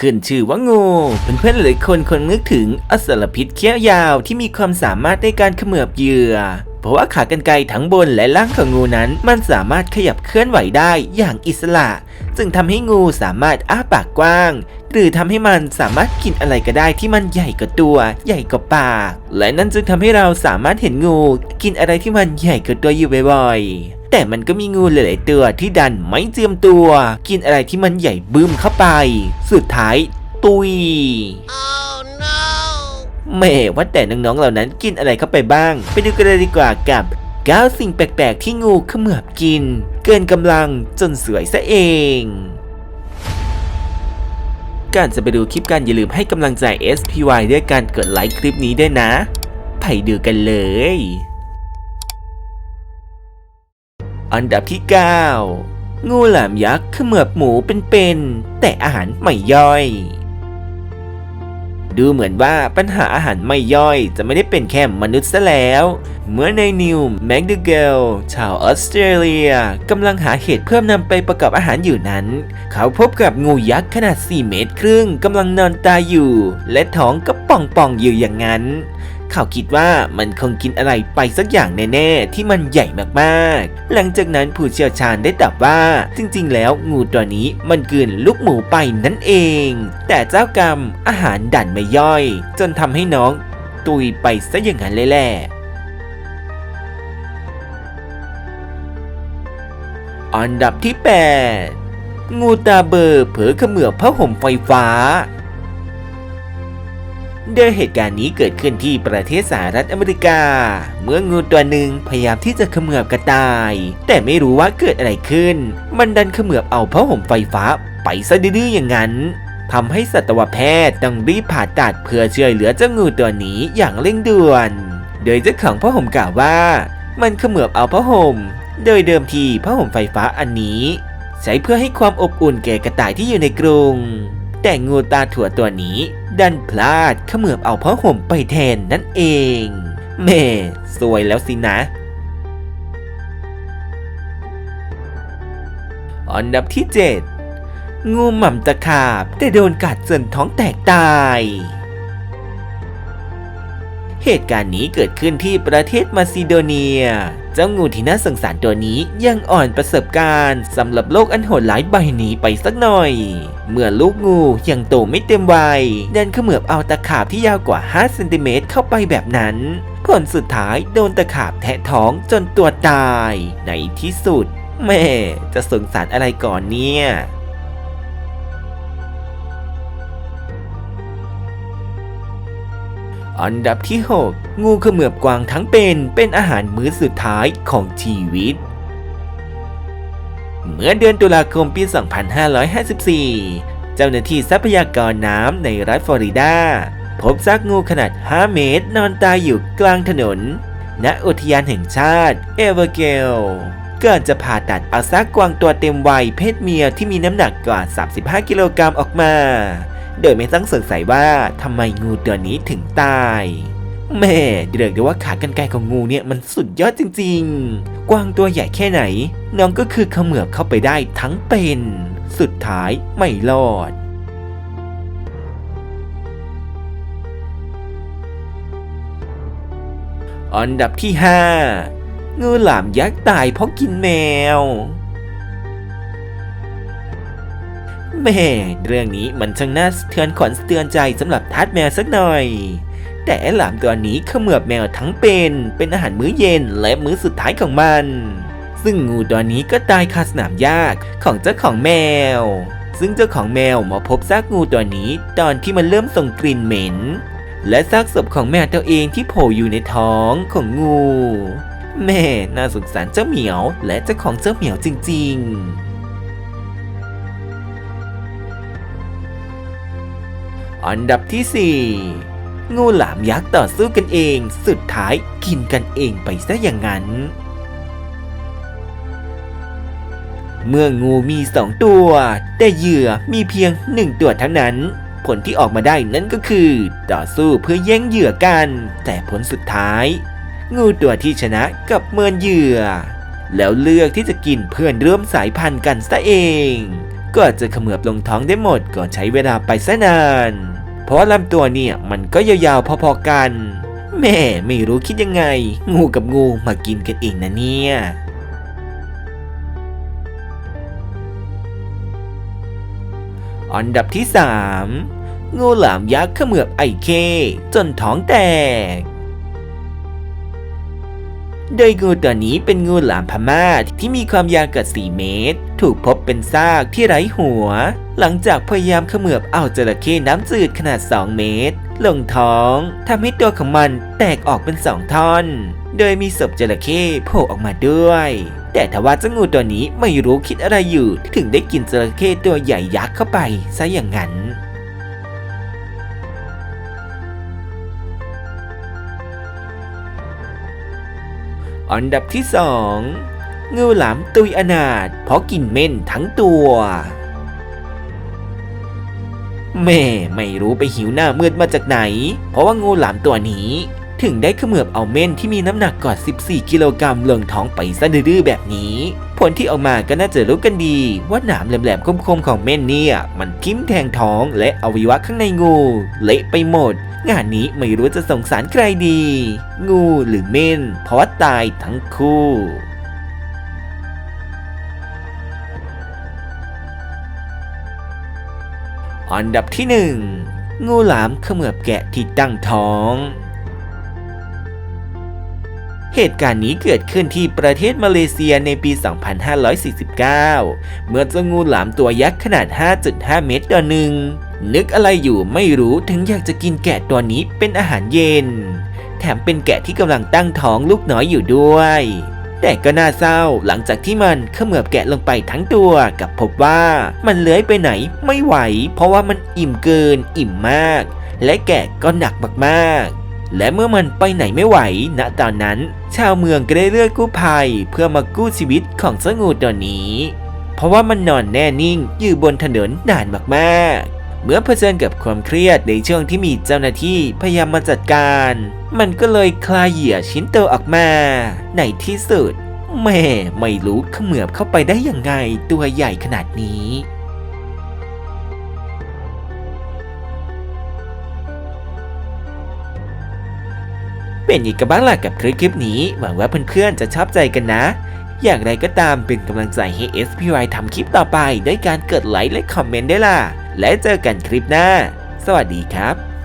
ขึ้นชื่อว่างูเพื่อนๆหลายคนคงนึกถึงอสรพิษเขี้ยวยาวที่มีความสามารถในการเขมือบเหยื่อ เพราะว่าขากรรไกรทั้งบนและล่างของงูนั้น มันสามารถขยับเคลื่อนไหวได้อย่างอิสระจึงทำให้งูสามารถอ้าปากกว้าง หรือทำให้มันสามารถกินอะไรก็ได้ที่มันใหญ่กว่าตัว ใหญ่กว่าปาก และนั่นจึงทำให้เราสามารถเห็นงู กินอะไรที่มันใหญ่กว่าตัวอยู่บ่อยๆ แต่มันก็มีงูหลายๆตัวที่ดันไม่เจียมตัว กินอะไรที่มันใหญ่บึ้มเข้าไป สุดท้ายตุยแม่ว่าแต่น้องๆเหล่านั้นกินอะไรเข้าไปบ้าง ไปดูกันเลยดีกว่ากับ9สิ่งแปลกๆที่งูเขมือบกิน เกินกำลังจนสวยซะเองก่อนจะไปดูคลิปกันอย่าลืมให้กำลังใจ SPY ด้วยการกดไลค์คลิปนี้ด้วยนะ ไปดูกันเลย อันดับที่ 9 งูหลามยักษ์เขมือบหมูเป็นๆแต่อาหารไม่ย่อย ดูเหมือนว่าปัญหาอาหารไม่ย่อยจะไม่ได้เป็นแค่มนุษย์ซะแล้ว เมื่อในนิวแมกดูเกลชาวออสเตรเลียกำลังหาเห็ดเพื่อนำไปประกอบอาหารอยู่นั้น เขาพบกับงูยักษ์ขนาด 4 เมตรครึ่งกำลังนอนตายอยู่ และท้องก็ป่องๆอยู่อย่างนั้น เขาคิดว่ามันคงกินอะไรไปสักอย่างแน่ๆ ที่มันใหญ่มากๆ หลังจากนั้นผู้เชี่ยวชาญได้ตอบว่า จริงๆ แล้วงูตัวนี้มันกินลูกหมูไปนั่นเอง แต่เจ้ากรรมอาหารดันไม่ย่อย จนทำให้น้องตุยไปซะอย่างนั้นเลยแหละอันดับที่ 8 งูตาเบอร์เผลอเขมือบผ้าห่มไฟฟ้า โดยเหตุการณ์นี้เกิดขึ้นที่ประเทศสหรัฐอเมริกา เมื่องูตัวหนึ่งพยายามที่จะเขมือบกระต่าย แต่ไม่รู้ว่าเกิดอะไรขึ้น มันดันเขมือบเอาผ้าห่มไฟฟ้า ไปซะดื้อๆอย่างนั้นทำให้สัตวแพทย์ต้องรีบผ่าตัดเพื่อช่วยเหลือเจ้างูตัวนี้อย่างเร่งด่วน โดยเจ้าของผ้าห่มกล่าวว่า มันเขมือบเอาผ้าห่ม โดยเดิมทีผ้าห่มไฟฟ้าอันนี้ ใช้เพื่อให้ความอบอุ่นแก่กระต่ายที่อยู่ในกรง แต่งูตาถั่วตัวนี้ ดันพลาดเขมือบเอาผ้าห่มไปแทนนั่นเองแม่สวยแล้วสินะ อันดับที่ 7 งูหม่ำตะขาบแต่โดนกัดจนท้องแตกตาย เหตุการณ์นี้เกิดขึ้นที่ประเทศมาซิโดเนีย เจ้างูที่น่าสงสารตัวนี้ยังอ่อนประสบการณ์สำหรับโลกอันโหดร้ายใบนี้ไปสักหน่อย เมื่อลูกงูยังโตไม่เต็มวัยดันเขมือบเอาตะขาบที่ยาวกว่า 5 เซนติเมตรเข้าไปแบบนั้นผลสุดท้ายโดนตะขาบแทะท้องจนตัวตาย ในที่สุดแม่จะสงสารอะไรก่อนเนี่ย อันดับที่ 6 งูเขมือบกวางทั้งเป็นเป็นอาหารมื้อสุดท้ายของชีวิต เมื่อเดือนตุลาคมปี 2554 เจ้าหน้าที่ทรัพยากรน้ำในรัฐฟลอริดา พบซากงูขนาด 5 เมตรนอนตายอยู่กลางถนน ณอุทยานแห่งชาติเอเวอร์เกลก่อนจะผ่าตัดเอาซากกวางตัวเต็มวัยเพศเมียที่มีน้ำหนักกว่า 35 กิโลกรัมออกมา โดยไม่ต้องสงสัยว่าทำไมงูตัวนี้ถึงตายแม่เรียกได้ว่าขากรรไกรของงูเนี่ยมันสุดยอดจริง ๆ กวางตัวใหญ่แค่ไหน น้องก็คือเขมือบเข้าไปได้ทั้งเป็น สุดท้ายไม่รอดอันดับที่ 5 งูหลามยักษ์ตายเพราะกินแมว แม่เรื่องนี้มันช่างน่าสะเทือนขวัญสะเตือนใจสำหรับทาสแมวสักหน่อย แต่หลามตัวนี้เขมือบแมวทั้งเป็น เป็นอาหารมื้อเย็นและมื้อสุดท้ายของมัน ซึ่งงูตัวนี้ก็ตายคาสนามหญ้าของเจ้าของแมว ซึ่งเจ้าของแมวมาพบซากงูตัวนี้ตอนที่มันเริ่มส่งกลิ่นเหม็น และซากศพของแมวตัวเองที่โผล่อยู่ในท้องของงู แม่น่าสงสารเจ้าเหมียวและเจ้าของเจ้าเหมียวจริง ๆ อันดับที่ 4 งูหลามยักษ์ต่อสู้กันเอง สุดท้ายกินกันเองไปซะอย่างนั้น เมื่องูมีสองตัว แต่เหยื่อมีเพียงหนึ่งตัวเท่านั้น ผลที่ออกมาได้นั่นก็คือ ต่อสู้เพื่อแย่งเหยื่อกัน แต่ผลสุดท้าย งูตัวที่ชนะกับเมินเหยื่อ แล้วเลือกที่จะกินเพื่อนร่วมสายพันธุ์กันซะเองก็จะเขมือบลงท้องได้หมดก็ใช้เวลาไปซะนาน เพราะลำตัวเนี่ยมันก็ยาวๆพอๆกัน แม่ไม่รู้คิดยังไง งูกับงูมากินกันเองนะเนี่ยอันดับที่ 3 งูหลามยักษ์เขมือบไอเค จนท้องแตก โดยงูตัวนี้เป็นงูหลามพม่าที่มีความยาวเกือบ4เมตร ถูกพบ เป็นซากที่ไร้หัว หลังจากพยายามเขมือบเอาจระเข้น้ำจืดขนาด 2 เมตร ลงท้องทำให้ตัวของมันแตกออกเป็นสองท่อน โดยมีศพจระเข้โผล่ออกมาด้วย แต่ทว่าเจ้างูตัวนี้ไม่รู้คิดอะไรอยู่ถึงได้กินจระเข้ตัวใหญ่ยักษ์เข้าไปซะอย่างนั้นอันดับที่สอ งูหลามตุยอนาถเพราะกินเม่นทั้งตัวแม่ไม่รู้ไปหิวหน้ามืดมาจากไหน เพราะว่างูหลามตัวนี้ ถึงได้เขมือบเอาเม่นที่มีน้ำหนักกว่า 14 กิโลกรัมลงท้องไปซะดื้อแบบนี้ ผลที่ออกมาก็น่าจะรู้กันดี ว่าหนามแหลมๆคมๆของเม่นเนี่ย มันทิ่มแทงท้องและอวัยวะข้างในงู เละไปหมด งานนี้ไม่รู้จะสงสารใครดี งูหรือเม่นเพราะว่าตายทั้งคู่ อันดับที่หนึ่งงูหลามเขมือบแกะที่ตั้งท้อง เหตุการณ์นี้เกิดขึ้นที่ประเทศมาเลเซียในปี 2549 เมื่อเจ้างูหลามตัวยักษ์ขนาด 5.5 เมตรต่อหนึ่งนึกอะไรอยู่ไม่รู้ถึงอยากจะกินแกะตัวนี้เป็นอาหารเย็น แถมเป็นแกะที่กำลังตั้งท้องลูกน้อยอยู่ด้วย แต่ก็น่าเศร้าหลังจากที่มันเขมือบแกะลงไปทั้งตัวกับพบว่ามันเลื้อยไปไหนไม่ไหว เพราะว่ามันอิ่มเกินอิ่มมาก และแกะก็หนักมากๆและเมื่อมันไปไหนไม่ไหว ณ ตอนนั้น ชาวเมืองก็ได้เรียกกู้ภัย เพื่อมากู้ชีวิตของเจ้างูตัวนี้ เพราะว่ามันนอนแน่นิ่งอยู่บนถนนนานมากๆ เมื่อเผชิญกับความเครียดในช่วงที่มีเจ้าหน้าที่พยายามมาจัดการ มันก็เลยคลายเหยื่อชิ้นโตออกมา ในที่สุด แม่ไม่รู้เขมือบเข้าไปได้ยังไงตัวใหญ่ขนาดนี้ เป็นยังไงกันบ้างล่ะกับคลิปคลิปนี้ หวังว่าเพื่อนๆจะชอบใจกันนะอย่างไรก็ตามเป็นกำลังใจให้ SPY ทำคลิปต่อไปด้วยการกดไลค์และคอมเมนต์ได้ล่ะ และเจอกันคลิปหน้า สวัสดีครับ